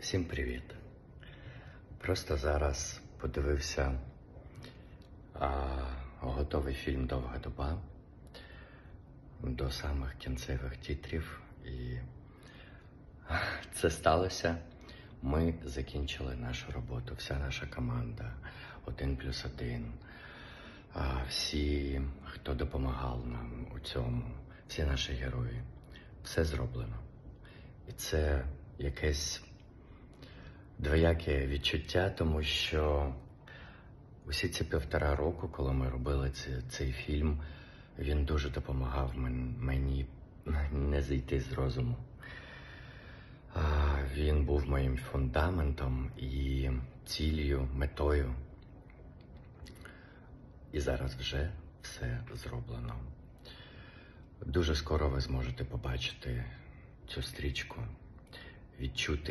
Всім привіт. Просто зараз подивився а, готовий фільм Довга доба до самих кінцевих титрів. І це сталося. Ми закінчили нашу роботу, вся наша команда, один плюс один. Всі, хто допомагав нам у цьому, всі наші герої, все зроблено. І це якесь двояке відчуття, тому що усі ці півтора року, коли ми робили ці, цей фільм, він дуже допомагав мені не зійти з розуму. Він був моїм фундаментом і ціллю, метою. І зараз вже все зроблено. Дуже скоро ви зможете побачити цю стрічку, відчути